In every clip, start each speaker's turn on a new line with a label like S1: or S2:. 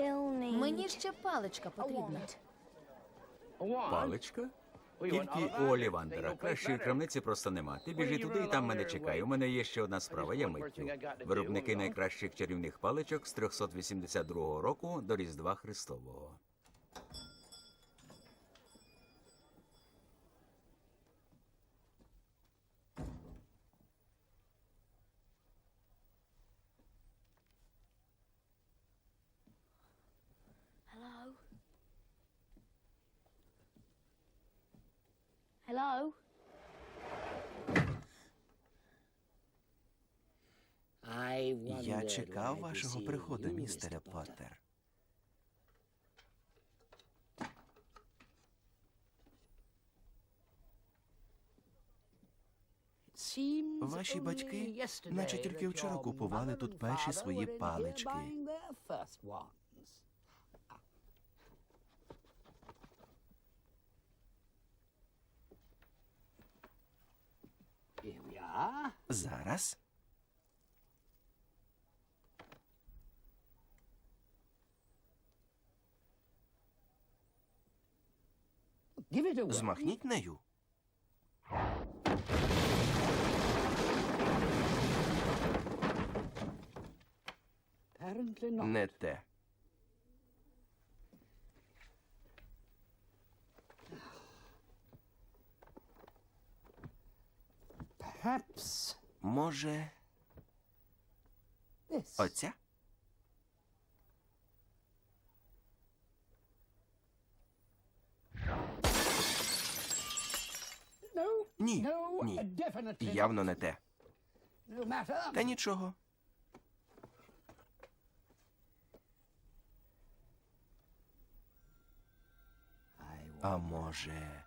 S1: Мені ще паличка потрібна.
S2: Паличка? Тільки у Олівандера. Кращої крамниці просто нема. Ти біжи туди і там мене чекай. У мене є ще одна справа, я миттю. Виробники найкращих чарівних паличок з 382 року до Різдва Христового.
S3: Hello? Hello?
S4: Я чекав вашого приходу, містере Поттер. Ваші батьки, наче тільки вчора купували тут перші свої палички. Зараз змахніть нею. Не те. Може, оця? Ні, ні. Явно не те. Та нічого. А може.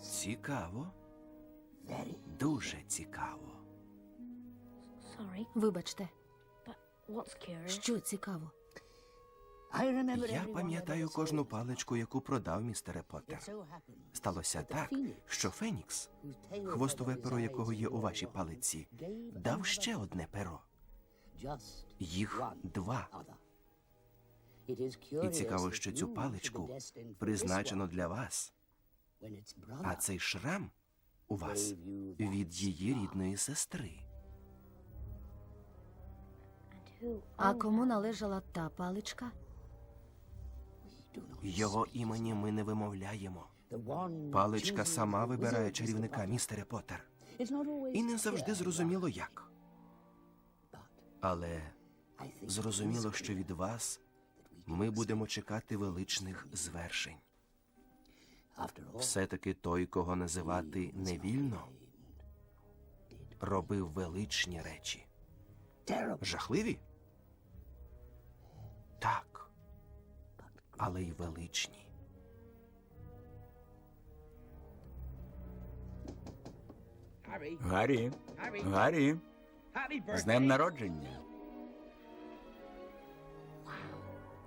S4: Цікаво. Дуже цікаво.
S3: Sorry,
S1: Вибачте,
S3: but what's curious?
S1: що цікаво?
S4: Я пам'ятаю кожну паличку, яку продав містере Поттер. Сталося так, що Фенікс, хвостове перо якого є у вашій палиці, дав ще одне перо. Їх два. І цікаво, що цю паличку призначено для вас, а цей шрам у вас від її рідної сестри.
S1: А кому належала та паличка?
S4: Його імені ми не вимовляємо. Паличка сама вибирає чарівника, містере Поттер. І не завжди зрозуміло як. Але зрозуміло, що від вас ми будемо чекати величних звершень. Все-таки той, кого називати невільно, робив величні речі. Жахливі? Так. Але й величні.
S2: Гаррі, Гаррі, з днем народження.